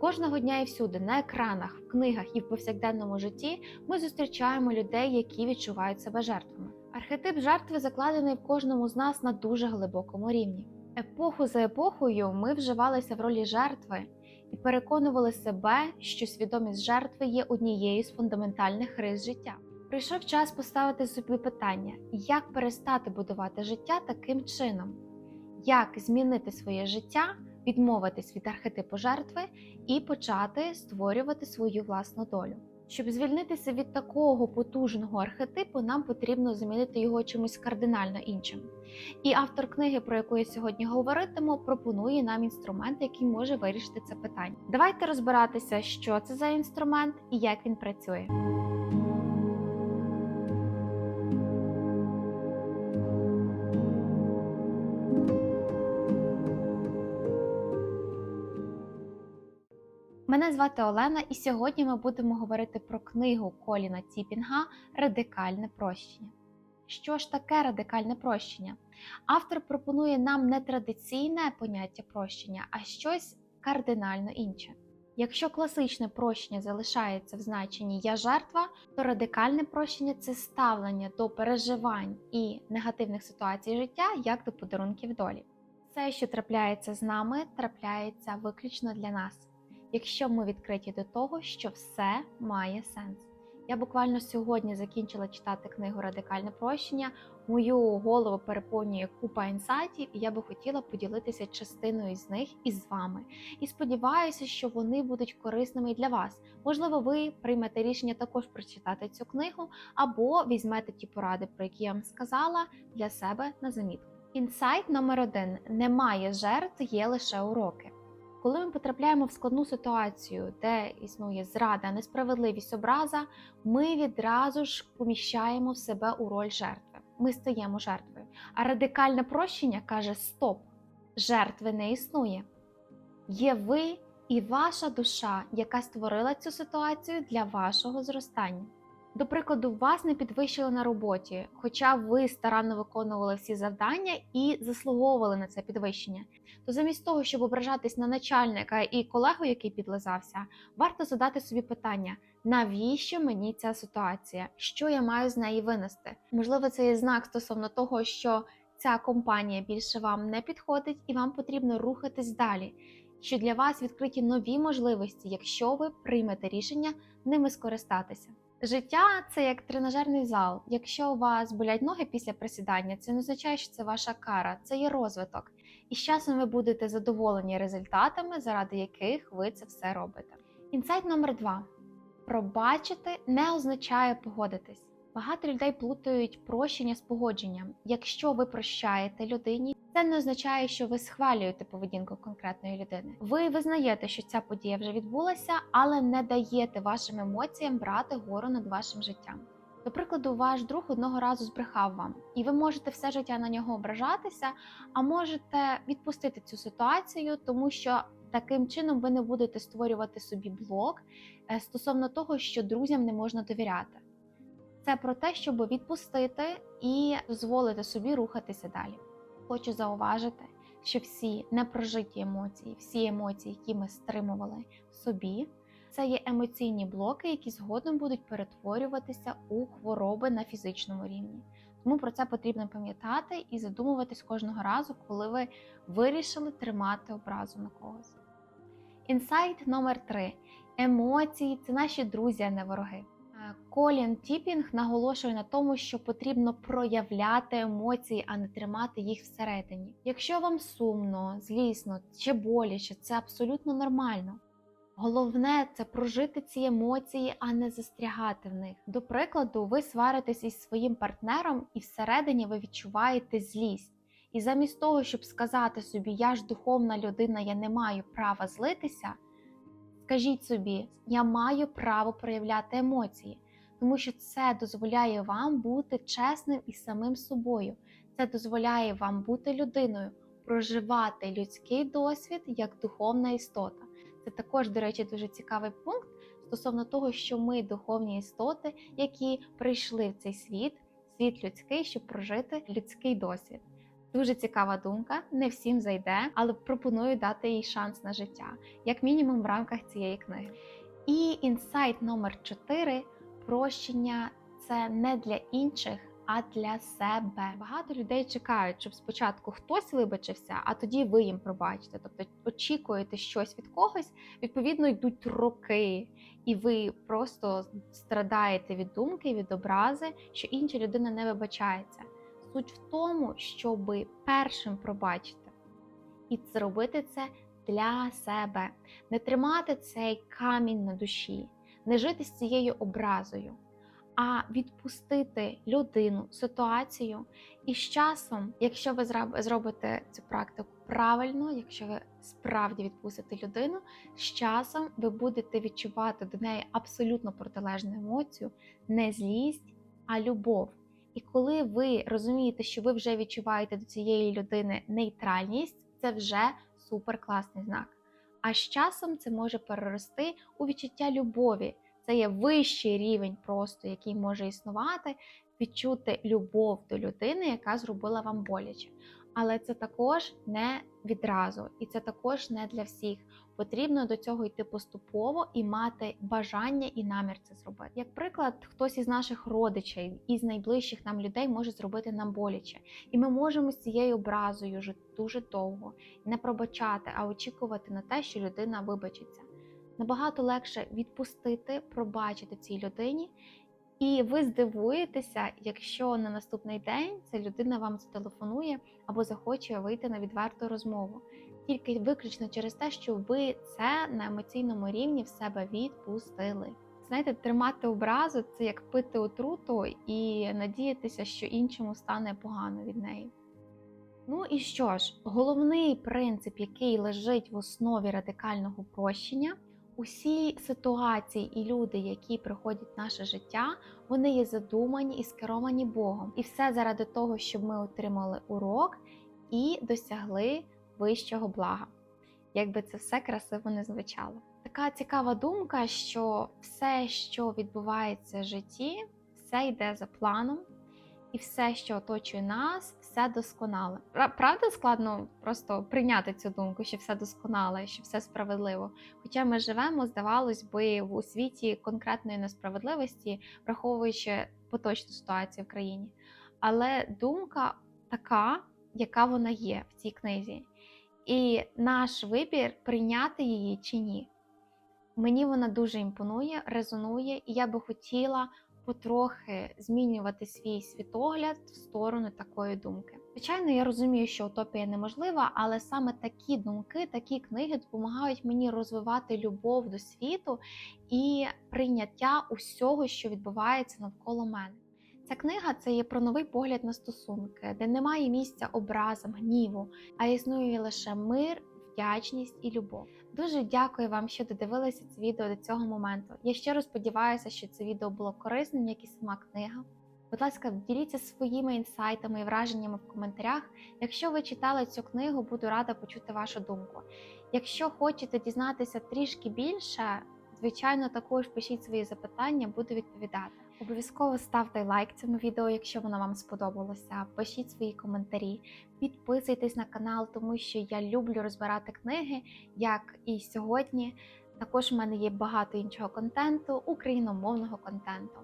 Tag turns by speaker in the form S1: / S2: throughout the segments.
S1: Кожного дня і всюди, на екранах, в книгах і в повсякденному житті ми зустрічаємо людей, які відчувають себе жертвами. Архетип жертви закладений в кожному з нас на дуже глибокому рівні. Епоху за епохою ми вживалися в ролі жертви і переконували себе, що свідомість жертви є однією з фундаментальних рис життя. Прийшов час поставити собі питання, як перестати будувати життя таким чином, як змінити своє життя, відмовитись від архетипу жертви і почати створювати свою власну долю. Щоб звільнитися від такого потужного архетипу, нам потрібно замінити його чимось кардинально іншим. І автор книги, про яку я сьогодні говоритиму, пропонує нам інструмент, який може вирішити це питання. Давайте розбиратися, що це за інструмент і як він працює. Мене звати Олена, і сьогодні ми будемо говорити про книгу Коліна Тіпінга Радикальне прощення. Що ж таке радикальне прощення? Автор пропонує нам не традиційне поняття прощення, а щось кардинально інше. Якщо класичне прощення залишається в значенні я жертва, то радикальне прощення це ставлення до переживань і негативних ситуацій життя як до подарунків долі. Все, що трапляється з нами, трапляється виключно для нас якщо ми відкриті до того, що все має сенс. Я буквально сьогодні закінчила читати книгу Радикальне прощення. Мою голову переповнює купа інсайтів, і я би хотіла поділитися частиною з них із вами. І сподіваюся, що вони будуть корисними і для вас. Можливо, ви приймете рішення також прочитати цю книгу, або візьмете ті поради, про які я вам сказала, для себе на замітку. Інсайт номер один: немає жертв, є лише уроки. Коли ми потрапляємо в складну ситуацію, де існує зрада, несправедливість, образа, ми відразу ж поміщаємо себе у роль жертви. Ми стаємо жертвою. А радикальне прощення каже: Стоп! Жертви не існує. Є ви і ваша душа, яка створила цю ситуацію для вашого зростання. До прикладу, вас не підвищили на роботі, хоча ви старанно виконували всі завдання і заслуговували на це підвищення. То замість того, щоб ображатись на начальника і колегу, який підлизався, варто задати собі питання: навіщо мені ця ситуація? Що я маю з неї винести? Можливо, це є знак стосовно того, що ця компанія більше вам не підходить, і вам потрібно рухатись далі. Що для вас відкриті нові можливості, якщо ви приймете рішення ними скористатися. Життя це як тренажерний зал. Якщо у вас болять ноги після присідання, це не означає, що це ваша кара, це є розвиток. І з часом ви будете задоволені результатами, заради яких ви це все робите. Інсайт номер два: пробачити не означає погодитись. Багато людей плутають прощення з погодженням. Якщо ви прощаєте людині, це не означає, що ви схвалюєте поведінку конкретної людини. Ви визнаєте, що ця подія вже відбулася, але не даєте вашим емоціям брати гору над вашим життям. До прикладу, ваш друг одного разу збрехав вам, і ви можете все життя на нього ображатися, а можете відпустити цю ситуацію, тому що таким чином ви не будете створювати собі блок е, стосовно того, що друзям не можна довіряти. Це про те, щоб відпустити і дозволити собі рухатися далі. Хочу зауважити, що всі непрожиті емоції, всі емоції, які ми стримували в собі, це є емоційні блоки, які згодом будуть перетворюватися у хвороби на фізичному рівні. Тому про це потрібно пам'ятати і задумуватись кожного разу, коли ви вирішили тримати образу на когось. Інсайт номер 3 емоції це наші друзі, а не вороги. Колін Тіпінг наголошує на тому, що потрібно проявляти емоції, а не тримати їх всередині. Якщо вам сумно, злісно чи боляче, це абсолютно нормально. Головне це прожити ці емоції, а не застрягати в них. До прикладу, ви сваритесь із своїм партнером, і всередині ви відчуваєте злість. І замість того, щоб сказати собі, я ж духовна людина, я не маю права злитися. Скажіть собі, я маю право проявляти емоції, тому що це дозволяє вам бути чесним і самим собою. Це дозволяє вам бути людиною, проживати людський досвід як духовна істота. Це також, до речі, дуже цікавий пункт стосовно того, що ми духовні істоти, які прийшли в цей світ, світ людський, щоб прожити людський досвід. Дуже цікава думка, не всім зайде, але пропоную дати їй шанс на життя, як мінімум в рамках цієї книги. І інсайт номер 4 прощення це не для інших, а для себе. Багато людей чекають, щоб спочатку хтось вибачився, а тоді ви їм пробачите. Тобто очікуєте щось від когось, відповідно, йдуть роки, і ви просто страдаєте від думки, від образи, що інша людина не вибачається. Суть в тому, щоб першим пробачити і зробити це для себе, не тримати цей камінь на душі, не жити з цією образою, а відпустити людину, ситуацію. І з часом, якщо ви зробите цю практику правильно, якщо ви справді відпустите людину, з часом ви будете відчувати до неї абсолютно протилежну емоцію, не злість, а любов. І коли ви розумієте, що ви вже відчуваєте до цієї людини нейтральність, це вже супер класний знак. А з часом це може перерости у відчуття любові. Це є вищий рівень, просто який може існувати, відчути любов до людини, яка зробила вам боляче. Але це також не відразу, і це також не для всіх. Потрібно до цього йти поступово і мати бажання і намір це зробити. Як приклад, хтось із наших родичів, із найближчих нам людей може зробити нам боляче, і ми можемо з цією образою жити дуже довго, не пробачати, а очікувати на те, що людина вибачиться. Набагато легше відпустити, пробачити цій людині, і ви здивуєтеся, якщо на наступний день ця людина вам зателефонує або захоче вийти на відверту розмову. Тільки виключно через те, що ви це на емоційному рівні в себе відпустили. Знаєте, тримати образу це як пити отруту і надіятися, що іншому стане погано від неї. Ну і що ж, головний принцип, який лежить в основі радикального прощення, усі ситуації і люди, які приходять в наше життя, вони є задумані і скеровані Богом. І все заради того, щоб ми отримали урок і досягли вищого блага. Якби це все красиво не звучало. Така цікава думка, що все, що відбувається в житті, все йде за планом, і все, що оточує нас, все досконале. Правда, складно просто прийняти цю думку, що все досконале, що все справедливо. Хоча ми живемо, здавалось би, у світі конкретної несправедливості, враховуючи поточну ситуацію в країні. Але думка така, яка вона є в цій книзі. І наш вибір прийняти її чи ні. Мені вона дуже імпонує, резонує, і я би хотіла потрохи змінювати свій світогляд в сторону такої думки. Звичайно, я розумію, що утопія неможлива, але саме такі думки, такі книги допомагають мені розвивати любов до світу і прийняття усього, що відбувається навколо мене. Ця книга це є про новий погляд на стосунки, де немає місця образам, гніву, а існує лише мир, вдячність і любов. Дуже дякую вам, що додивилися це відео до цього моменту. Я щиро сподіваюся, що це відео було корисним, як і сама книга. Будь ласка, діліться своїми інсайтами і враженнями в коментарях. Якщо ви читали цю книгу, буду рада почути вашу думку. Якщо хочете дізнатися трішки більше, звичайно, також пишіть свої запитання, буду відповідати. Обов'язково ставте лайк цьому відео, якщо воно вам сподобалося. Пишіть свої коментарі, підписуйтесь на канал, тому що я люблю розбирати книги, як і сьогодні. Також в мене є багато іншого контенту, україномовного контенту.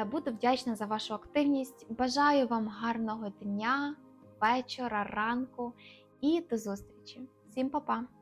S1: Е, Буду вдячна за вашу активність. Бажаю вам гарного дня, вечора, ранку і до зустрічі. Всім па-па!